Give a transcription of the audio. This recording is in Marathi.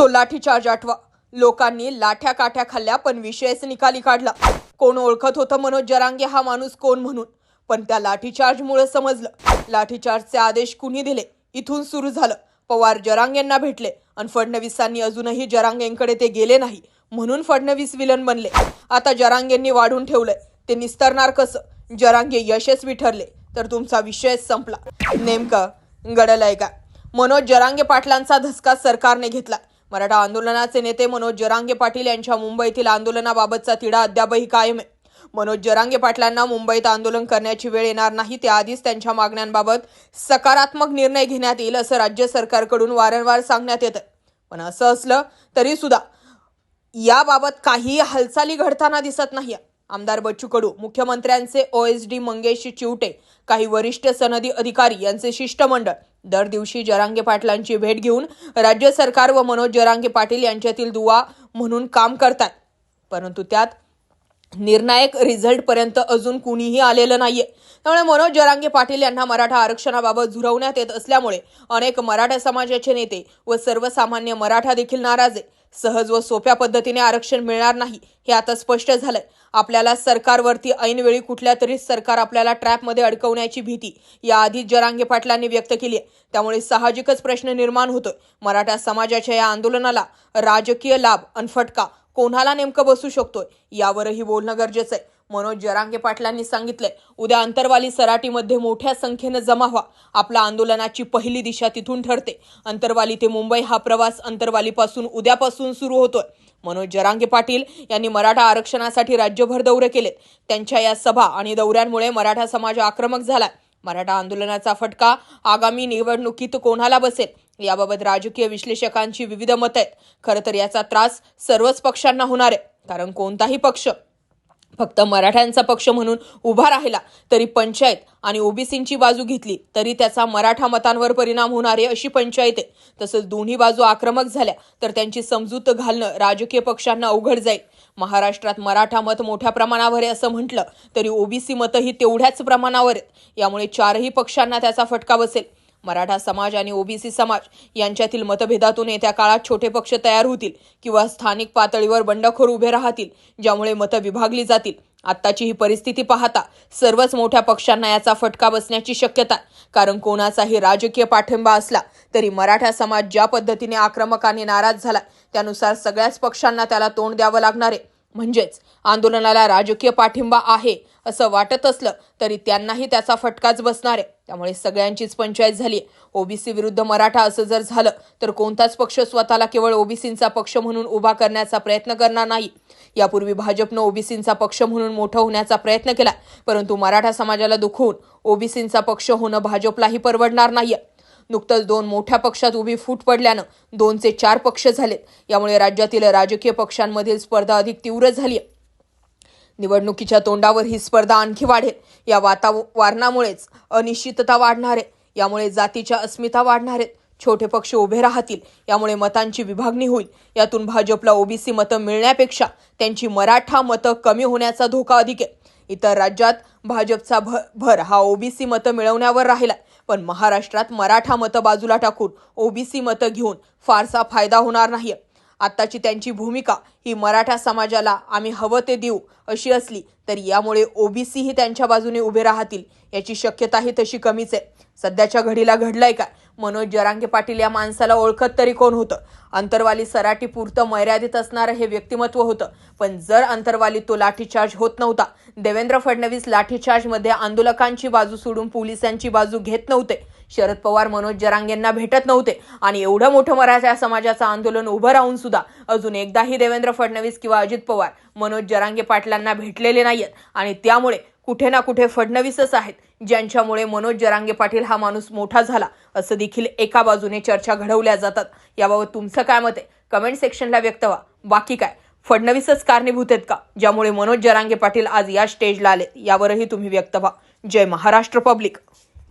तो लाठीचार्ज आठवा. लोकांनी लाठ्या काठ्या खाल्ल्या पण विषयच निकाली काढला. कोण ओळखत होतं मनोज जरांगे हा माणूस कोण म्हणून? पण त्या लाठीचार्जमुळे समजलं. लाठीचार्जचे आदेश कुणी दिले? इथून सुरू झालं. पवार जरांगेंना भेटले. आणि फडणवीसांनी अजूनही जरांगेंकडे ते गेले नाही म्हणून फडणवीस विलन बनले. आता जरांगेंनी वाढून ठेवलंय. ते निस्तरणार कसं? जरांगे यशस्वी ठरले. तर तुमचा विषयच संपला. नेमकं गडलंय का मनोज जरांगे पाटलांचा धसका सरकारने घेतला. मराठा आंदोलनाचे नेते मनोज जरांगे पाटील यांच्या मुंबईतील आंदोलनाबाबतचा तिढा अद्यापही कायम आहे. मनोज जरांगे पाटलांना मुंबईत आंदोलन करण्याची वेळ येणार नाही त्याआधीच त्यांच्या मागण्यांबाबत सकारात्मक निर्णय घेण्यात येईल असं राज्य सरकारकडून वारंवार सांगण्यात येतं पण असं असलं तरी सुद्धा याबाबत काही हालचाली घडताना दिसत नाही आमदार बच्चू कडू मुख्यमंत्र्यांचे O H D Mangesh Chivte काही वरिष्ठ सनदी अधिकारी यांचे शिष्टमंडळ दर दिवशी जरांगे पाटलांची भेट घेऊन राज्य सरकार व मनोज जरांगे पाटील यांच्यातील दुवा म्हणून काम करतात. परंतु त्यात निर्णायक रिझल्टपर्यंत अजून कुणीही आलेलं नाहीये. त्यामुळे मनोज जरांगे पाटील यांना मराठा आरक्षणाबाबत झुरवण्यात येत असल्यामुळे अनेक मराठा समाजाचे नेते व सर्वसामान्य मराठा देखील नाराज आहे. सहज व सोप्या पद्धतीने आरक्षण मिळणार नाही हे आता स्पष्ट झालंय. आपल्याला सरकारवरती ऐनवेळी कुठल्या तरी सरकार आपल्याला ट्रॅपमध्ये अडकवण्याची भीती याआधीच जरांगे पाटलांनी व्यक्त केली आहे. त्यामुळे साहजिकच प्रश्न निर्माण होतोय. मराठा समाजाच्या या आंदोलनाला राजकीय लाभ अनफटका कोणाला नेमकं बसू शकतोय यावरही बोलणं गरजेचं आहे. मनोज जरांगे पाटलांनी सांगितले उद्या अंतरवाली सराटीमध्ये मोठ्या संख्येनं जमा व्हा. आपल्या आंदोलनाची पहिली दिशा तिथून ठरते. अंतरवाली ते मुंबई हा प्रवास अंतरवालीपासून उद्यापासून सुरू होतोय. मनोज जरांगे पाटील यांनी मराठा आरक्षणासाठी राज्यभर दौरे केलेत. त्यांच्या या सभा आणि दौऱ्यांमुळे मराठा समाज आक्रमक झालाय. मराठा आंदोलनाचा फटका आगामी निवडणुकीत कोणाला बसेल? याबाबत राजकीय विश्लेषकांची विविध मतं आहेत. खरं तर याचा त्रास सर्वच पक्षांना होणार आहे. कारण कोणताही पक्ष फक्त मराठ्यांचा पक्ष म्हणून उभा राहिला तरी पंचायत आणि ओबीसींची बाजू घेतली तरी त्याचा मराठा मतांवर परिणाम होणार आहे अशी पंचायत आहे. तसंच दोन्ही बाजू आक्रमक झाल्या तर त्यांची समजूत घालणं राजकीय पक्षांना अवघड जाईल. महाराष्ट्रात मराठा मत मोठ्या प्रमाणावर आहे असं म्हटलं तरी ओबीसी मतही तेवढ्याच प्रमाणावर आहेत. यामुळे चारही पक्षांना त्याचा फटका बसेल. मराठा समाज आणि ओबीसी समाज यांच्यातील मतभेदातून येत्या काळात छोटे पक्ष तयार होतील किंवा स्थानिक पातळीवर बंडखोर उभे राहतील ज्यामुळे मतं विभागली जातील. आत्ताची ही परिस्थिती पाहता सर्वच मोठ्या पक्षांना याचा फटका बसण्याची शक्यता कारण कोणाचाही राजकीय पाठिंबा असला तरी मराठा समाज ज्या पद्धतीने आक्रमकाने नाराज झाला त्यानुसार सगळ्याच पक्षांना त्याला तोंड द्यावं लागणार आहे. म्हणजेच आंदोलनाला राजकीय पाठिंबा आहे असं वाटत असलं तरी त्यांनाही त्याचा फटकाच बसणार आहे. त्यामुळे सगळ्यांचीच पंचायत झाली आहे. ओबीसी विरुद्ध मराठा असं जर झालं तर कोणताच पक्ष स्वतःला केवळ ओबीसींचा पक्ष म्हणून उभा करण्याचा प्रयत्न करणार नाही. यापूर्वी भाजपनं ओबीसींचा पक्ष म्हणून मोठं होण्याचा प्रयत्न केला परंतु मराठा समाजाला दुखवून ओबीसींचा पक्ष होणं भाजपलाही परवडणार नाही नुकतंच दोन मोठ्या पक्षात उभी फूट पडल्यानं दोनचे चार पक्ष झालेत. यामुळे राज्यातील राजकीय पक्षांमधील स्पर्धा अधिक तीव्र झाली आहे. निवडणुकीच्या तोंडावर ही स्पर्धा आणखी वाढेल. या वातावरणामुळेच अनिश्चितता वाढणार आहे. यामुळे जातीच्या अस्मिता वाढणार आहेत. छोटे पक्ष उभे राहतील. यामुळे मतांची विभागणी होईल. यातून भाजपला ओबीसी मतं मिळण्यापेक्षा त्यांची मराठा मतं कमी होण्याचा धोका अधिक आहे. इतर राज्यात भाजपचा भ भर हा ओबीसी मतं मिळवण्यावर राहिला पण महाराष्ट्रात मराठा मतं बाजूला टाकून ओबीसी मतं घेऊन फारसा फायदा होणार नाही आत्ताची त्यांची भूमिका ही मराठा समाजाला आम्ही हवं ते देऊ अशी असली तरी यामुळे ओबीसीही त्यांच्या बाजूने उभे राहतील याची शक्यताही तशी कमीच आहे. सध्याच्या घडीला घडलंय काय? मनोज जरांगे पाटील या माणसाला ओळखत तरी कोण होतं? अंतरवाली सराटी पुरतं मर्यादित असणारं हे व्यक्तिमत्व होतं. पण जर अंतरवालीत तो लाठीचार्ज होत नव्हता देवेंद्र फडणवीस लाठीचार्जमध्ये आंदोलकांची बाजू सोडून पोलिसांची बाजू घेत नव्हते. शरद पवार मनोज जरांगेंना भेटत नव्हते. आणि एवढं मोठं मराठा समाजाचं आंदोलन उभं राहून सुद्धा अजून एकदाही देवेंद्र फडणवीस किंवा अजित पवार मनोज जरांगे पाटलांना भेटलेले नाहीयेत. आणि त्यामुळे कुठे ना कुठे फडणवीसच आहेत ज्यांच्यामुळे मनोज जरांगे पाटील हा माणूस मोठा झाला असं देखील एका बाजूने चर्चा घडवल्या जातात. याबाबत तुमचं काय मत आहे? कमेंट सेक्शनला व्यक्त व्हा. बाकी काय? फडणवीसच कारणीभूत आहेत का? ज्यामुळे मनोज जरांगे पाटील आज या स्टेजला आले यावरही तुम्ही व्यक्त व्हा. जय महाराष्ट्र पब्लिक.